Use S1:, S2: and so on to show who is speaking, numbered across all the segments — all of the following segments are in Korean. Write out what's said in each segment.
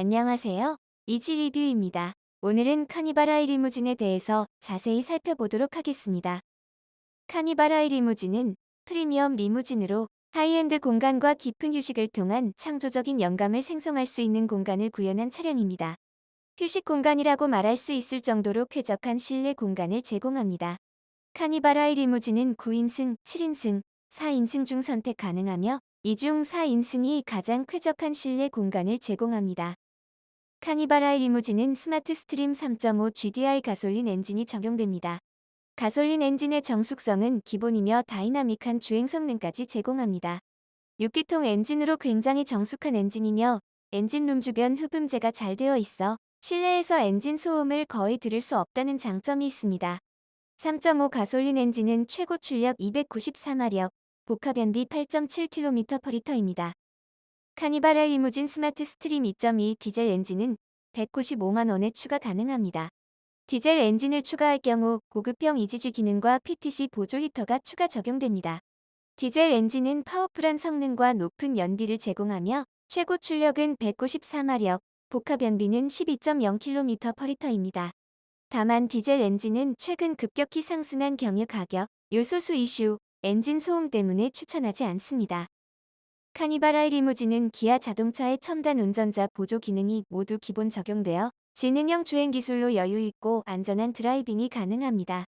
S1: 안녕하세요. 이지 리뷰입니다. 오늘은 카니발 아이 리무진에 대해서 자세히 살펴보도록 하겠습니다. 카니발 아이 리무진은 프리미엄 리무진으로 하이엔드 공간과 깊은 휴식을 통한 창조적인 영감을 생성할 수 있는 공간을 구현한 차량입니다. 휴식 공간이라고 말할 수 있을 정도로 쾌적한 실내 공간을 제공합니다. 카니발 아이 리무진은 9인승, 7인승, 4인승 중 선택 가능하며 이중 4인승이 가장 쾌적한 실내 공간을 제공합니다. 아이 리무진은 스마트 스트림 3.5 GDI 가솔린 엔진이 적용됩니다. 가솔린 엔진의 정숙성은 기본이며 다이나믹한 주행 성능까지 제공합니다. 6기통 엔진으로 굉장히 정숙한 엔진이며 엔진룸 주변 흡음재가 잘 되어 있어 실내에서 엔진 소음을 거의 들을 수 없다는 장점이 있습니다. 3.5 가솔린 엔진은 최고 출력 294마력, 복합연비 8.7km/L입니다. 카니발 의 리무진 스마트 스트림 2.2 디젤 엔진은 195만원에 추가 가능합니다. 디젤 엔진을 추가할 경우 고급형 EGG 기능과 PTC 보조 히터가 추가 적용됩니다. 디젤 엔진은 파워풀한 성능과 높은 연비를 제공하며 최고 출력은 194마력, 복합 연비는 12.0km/L입니다. 다만 디젤 엔진은 최근 급격히 상승한 경유 가격, 요소수 이슈, 엔진 소음 때문에 추천하지 않습니다. 아이 리무진은 기아 자동차의 첨단 운전자 보조 기능이 모두 기본 적용되어 지능형 주행 기술로 여유 있고 안전한 드라이빙이 가능합니다.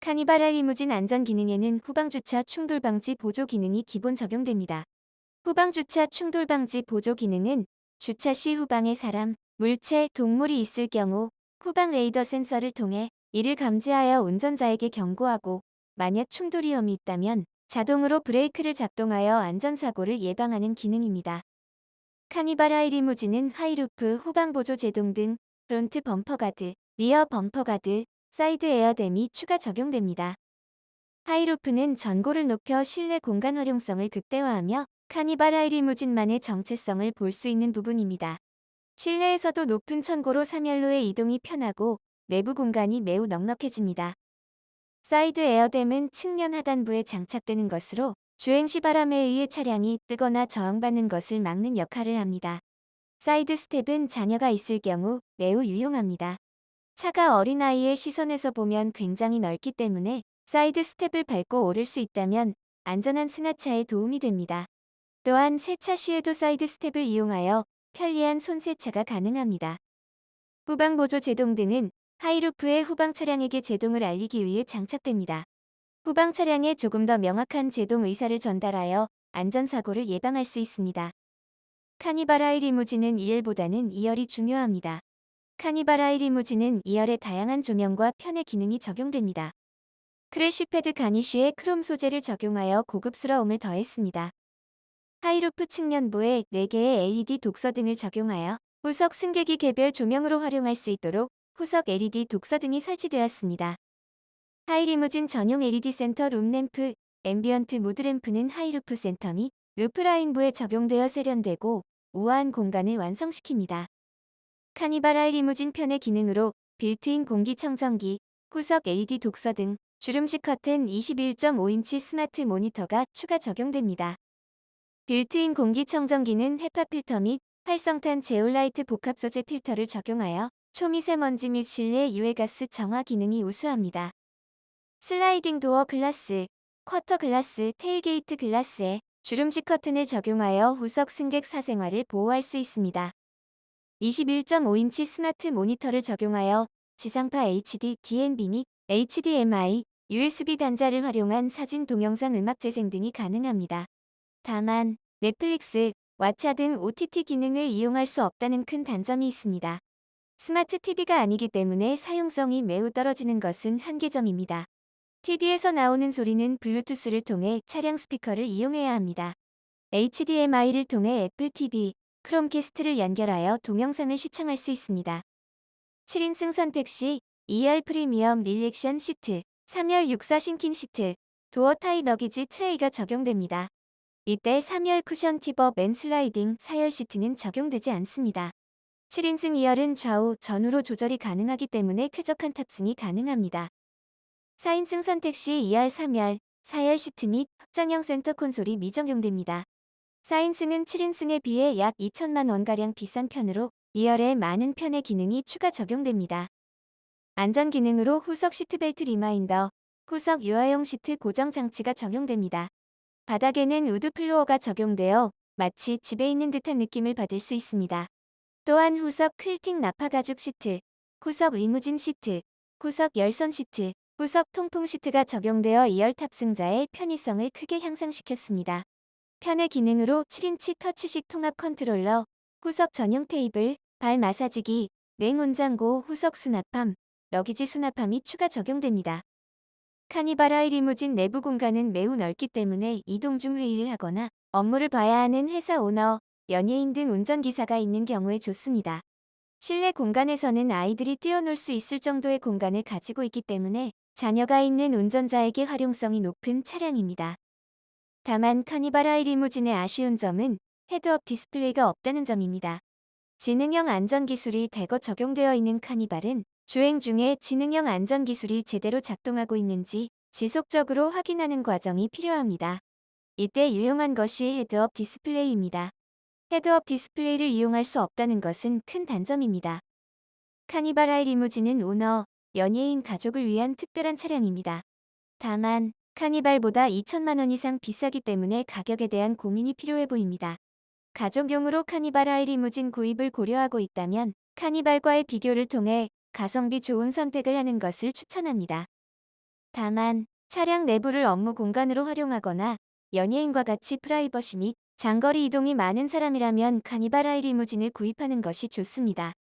S1: 아이 리무진 안전 기능에는 후방 주차 충돌 방지 보조 기능이 기본 적용됩니다. 후방 주차 충돌 방지 보조 기능은 주차 시 후방에 사람, 물체, 동물이 있을 경우 후방 레이더 센서를 통해 이를 감지하여 운전자에게 경고하고 만약 충돌 위험이 있다면 자동으로 브레이크를 작동하여 안전사고를 예방하는 기능입니다. 카니발 하이 리무진은 하이루프, 후방 보조 제동 등 프론트 범퍼 가드, 리어 범퍼 가드, 사이드 에어댐이 추가 적용됩니다. 하이루프는 전고를 높여 실내 공간 활용성을 극대화하며 카니발 하이 리무진만의 정체성을 볼 수 있는 부분입니다. 실내에서도 높은 천고로 3열로의 이동이 편하고 내부 공간이 매우 넉넉해집니다. 사이드 에어댐은 측면 하단부에 장착되는 것으로 주행 시 바람에 의해 차량이 뜨거나 저항받는 것을 막는 역할을 합니다. 사이드 스텝은 자녀가 있을 경우 매우 유용합니다. 차가 어린아이의 시선에서 보면 굉장히 넓기 때문에 사이드 스텝을 밟고 오를 수 있다면 안전한 승하차에 도움이 됩니다. 또한 세차 시에도 사이드 스텝을 이용하여 편리한 손세차가 가능합니다. 후방 보조 제동 등은 하이루프의 후방 차량에게 제동을 알리기 위해 장착됩니다. 후방 차량에 조금 더 명확한 제동 의사를 전달하여 안전사고를 예방할 수 있습니다. 카니바라이 리무진은 1열보다는 2열이 중요합니다. 카니바라이 리무진은 2열의 다양한 조명과 편의 기능이 적용됩니다. 크래쉬패드 가니쉬에 크롬 소재를 적용하여 고급스러움을 더했습니다. 하이루프 측면부에 4개의 LED 독서 등을 적용하여 후석 승객이 개별 조명으로 활용할 수 있도록 후석 LED 독서 등이 설치되었습니다. 하이리무진 전용 LED 센터 룸램프, 앰비언트 무드램프는 하이루프 센터 및 루프라인부에 적용되어 세련되고 우아한 공간을 완성시킵니다. 카니발 하이리무진 편의 기능으로 빌트인 공기청정기, 후석 LED 독서 등 주름식 커튼 21.5인치 스마트 모니터가 추가 적용됩니다. 빌트인 공기청정기는 헤파 필터 및 활성탄 제올라이트 복합 소재 필터를 적용하여 초미세먼지 및 실내 유해가스 정화 기능이 우수합니다. 슬라이딩 도어 글라스, 쿼터 글라스, 테일게이트 글라스에 주름식 커튼을 적용하여 후석 승객 사생활을 보호할 수 있습니다. 21.5인치 스마트 모니터를 적용하여 지상파 HD, DNB 및 HDMI, USB 단자를 활용한 사진 동영상 음악 재생 등이 가능합니다. 다만 넷플릭스, 왓챠 등 OTT 기능을 이용할 수 없다는 큰 단점이 있습니다. 스마트 TV가 아니기 때문에 사용성이 매우 떨어지는 것은 한계점입니다. TV에서 나오는 소리는 블루투스를 통해 차량 스피커를 이용해야 합니다. HDMI를 통해 애플 TV, 크롬캐스트를 연결하여 동영상을 시청할 수 있습니다. 7인승 선택 시 2열 프리미엄 릴렉션 시트, 3열 64 신킹 시트, 도어 타입 러기지 트레이가 적용됩니다. 이때 3열 쿠션 티버 맨 슬라이딩 4열 시트는 적용되지 않습니다. 7인승 2열은 좌우, 전후로 조절이 가능하기 때문에 쾌적한 탑승이 가능합니다. 4인승 선택 시 2열, 3열, 4열 시트 및 확장형 센터 콘솔이 미적용됩니다. 4인승은 7인승에 비해 약 2천만 원가량 비싼 편으로 2열에 많은 편의 기능이 추가 적용됩니다. 안전 기능으로 후석 시트벨트 리마인더, 후석 유아용 시트 고정 장치가 적용됩니다. 바닥에는 우드 플로어가 적용되어 마치 집에 있는 듯한 느낌을 받을 수 있습니다. 또한 후석 클팅 나파 가죽 시트, 후석 리무진 시트, 후석 열선 시트, 후석 통풍 시트가 적용되어 2열 탑승자의 편의성을 크게 향상시켰습니다. 편의 기능으로 7인치 터치식 통합 컨트롤러, 후석 전용 테이블, 발 마사지기, 냉온장고 후석 수납함, 러기지 수납함이 추가 적용됩니다. 카니바라의 리무진 내부 공간은 매우 넓기 때문에 이동 중 회의를 하거나 업무를 봐야 하는 회사 오너, 연예인 등 운전기사가 있는 경우에 좋습니다. 실내 공간에서는 아이들이 뛰어놀 수 있을 정도의 공간을 가지고 있기 때문에 자녀가 있는 운전자에게 활용성이 높은 차량입니다. 다만 카니바라의 리무진의 아쉬운 점은 헤드업 디스플레이가 없다는 점입니다. 지능형 안전기술이 대거 적용되어 있는 카니발은 주행 중에 지능형 안전기술이 제대로 작동하고 있는지 지속적으로 확인하는 과정이 필요합니다. 이때 유용한 것이 헤드업 디스플레이입니다. 헤드업 디스플레이를 이용할 수 없다는 것은 큰 단점입니다. 카니발 아이 리무진은 오너, 연예인 가족을 위한 특별한 차량입니다. 다만 카니발보다 2천만 원 이상 비싸기 때문에 가격에 대한 고민이 필요해 보입니다. 가족용으로 카니발 아이 리무진 구입을 고려하고 있다면 카니발과의 비교를 통해 가성비 좋은 선택을 하는 것을 추천합니다. 다만 차량 내부를 업무 공간으로 활용하거나 연예인과 같이 프라이버시 및 장거리 이동이 많은 사람이라면 카니발 아이 리무진을 구입하는 것이 좋습니다.